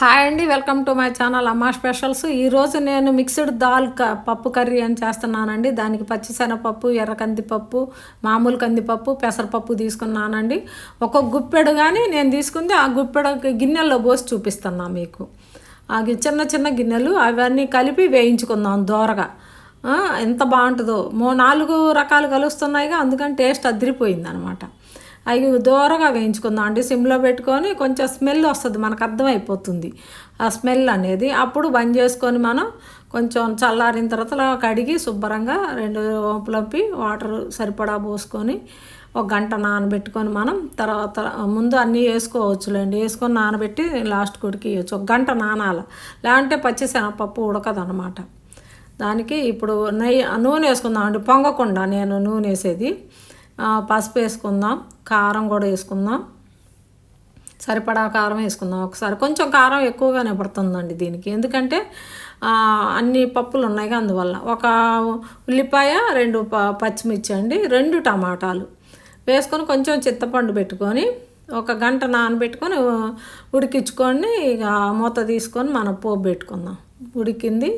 Hi అండి welcome to my channel అమ్మ specials. ఈరోజు నేను మిక్స్డ్ దాల్ క పప్పు కర్రీ అని చేస్తున్నానండి. దానికి పచ్చిశనగపప్పు ఎర్ర కందిపప్పు మామూలు కందిపప్పు పెసరపప్పు తీసుకున్నానండి. ఒక గుప్పెడు కానీ నేను తీసుకుంది ఆ గుప్పెడు గిన్నెల్లో పోసి చూపిస్తున్నా మీకు. ఆ చిన్న చిన్న గిన్నెలు అవన్నీ కలిపి వేయించుకుందాం దోరగా. ఎంత బాగుంటుందో. మూ నాలుగు రకాలు కలుస్తున్నాయిగా అందుకని టేస్ట్ అదిరిపోయింది అనమాట అవి దూరంగా వేయించుకుందాం అండి. సిమ్లో పెట్టుకొని కొంచెం స్మెల్ వస్తుంది మనకు అర్థమైపోతుంది ఆ స్మెల్ అనేది. అప్పుడు బంద్ చేసుకొని మనం కొంచెం చల్లారిన తర్వాత కడిగి శుభ్రంగా రెండు వంపులప్పి వాటర్ సరిపడా పోసుకొని ఒక గంట నానబెట్టుకొని మనం తర్వాత ముందు అన్నీ వేసుకోవచ్చులేండి. వేసుకొని నానబెట్టి లాస్ట్ కొడికి ఇవ్వచ్చు ఒక గంట నానాల. లేదంటే పచ్చిశనగపప్పు ఉడకదనమాట దానికి ఇప్పుడు నెయ్యి నూనె వేసుకుందాం అండి పొంగకుండా నేను నూనె వేసేది. పసుపు వేసుకుందాం కారం కూడా వేసుకుందాం. సరిపడా కారం వేసుకుందాం ఒకసారి. కొంచెం కారం ఎక్కువగానే పడుతుందండి దీనికి. ఎందుకంటే అన్ని పప్పులు ఉన్నాయి అందువల్ల. ఒక ఉల్లిపాయ రెండు ప పచ్చిమిర్చి అండి రెండు టమాటాలు. వేసుకొని కొంచెం చింతపండు పెట్టుకొని ఒక గంట నానబెట్టుకొని ఉడికించుకొని ఇక మూత తీసుకొని మనం పోపు పెట్టుకుందాం. ఉడికింది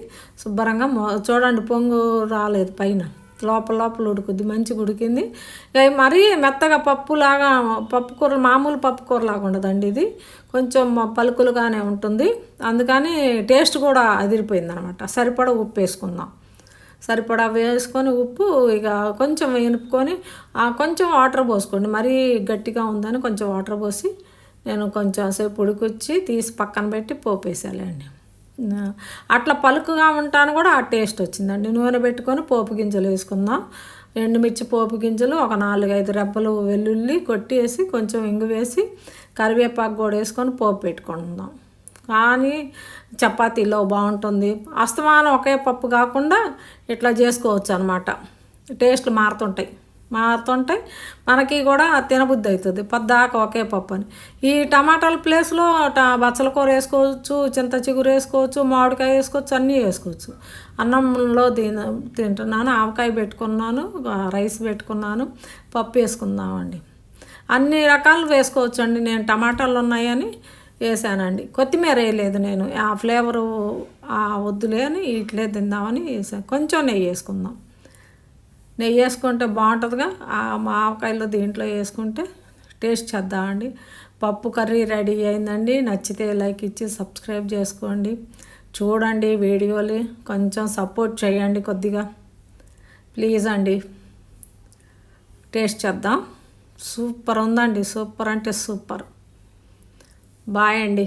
శుభ్రంగా చూడండి పొంగు రాలేదు పైన. లోపల లోపల ఉడుకుద్ది మంచిగా ఉడికింది. ఇక మరీ మెత్తగా పప్పులాగా పప్పు కూర మామూలు పప్పు కూరలాగా ఉండదండి ఇది. కొంచెం పలుకులుగానే ఉంటుంది. అందుకని టేస్ట్ కూడా అదిరిపోయింది అనమాట సరిపడా ఉప్పు వేసుకుందాం. సరిపడా వేసుకొని ఉప్పు ఇక కొంచెం వేనుపుకొని కొంచెం వాటర్ పోసుకోండి. మరీ గట్టిగా ఉందని కొంచెం వాటర్ పోసి నేను కొంచెం సేపు ఉడికొచ్చి తీసి పక్కన పెట్టి పోపేసాలండి అట్లా పలుకుగా ఉంటాను కూడా ఆ టేస్ట్ వచ్చిందండి. నూనె పెట్టుకొని పోపు గింజలు వేసుకుందాం. ఎండుమిర్చి పోపు గింజలు ఒక నాలుగైదు రెబ్బలు వెల్లుల్లి కొట్టేసి కొంచెం ఇంగు వేసి కరివేపాకు కూడా వేసుకొని పోపు పెట్టుకుందాం. కానీ చపాతీలో బాగుంటుంది. అస్తమానం ఒకే పప్పు కాకుండా ఇట్లా చేసుకోవచ్చు అనమాట టేస్ట్లు మారుతుంటాయి. మారుతుంటాయి మనకి కూడా తినబుద్ధి అవుతుంది. పద్దాక ఒకే పప్పు అని. ఈ టమాటాల ప్లేస్లో ట బచ్చల కూర వేసుకోవచ్చు చింత చిగురు వేసుకోవచ్చు మామిడికాయ వేసుకోవచ్చు అన్నీ వేసుకోవచ్చు. అన్నంలో తిన తింటున్నాను ఆవకాయ పెట్టుకున్నాను రైస్ పెట్టుకున్నాను పప్పు వేసుకుందామండి. అన్ని రకాలు వేసుకోవచ్చు అండి నేను టమాటాలు ఉన్నాయని వేసానండి. కొత్తిమీర వేయలేదు నేను. ఆ ఫ్లేవరు వద్దులే అని ఇట్లే తిందామని వేసాను. కొంచెం నెయ్యి వేసుకుందాం. నెయ్యి వేసుకుంటే బాగుంటుందిగా. ఆ మావకాయలు దీంట్లో వేసుకుంటే టేస్ట్ చేద్దామండి పప్పు కర్రీ రెడీ అయిందండి. నచ్చితే లైక్ ఇచ్చి సబ్స్క్రైబ్ చేసుకోండి. చూడండి వీడియోలు. కొంచెం సపోర్ట్ చేయండి కొద్దిగా. ప్లీజ్ అండి. టేస్ట్ చేద్దాం. సూపర్ ఉందండి. సూపర్ అంటే సూపర్. బాయ్ అండి.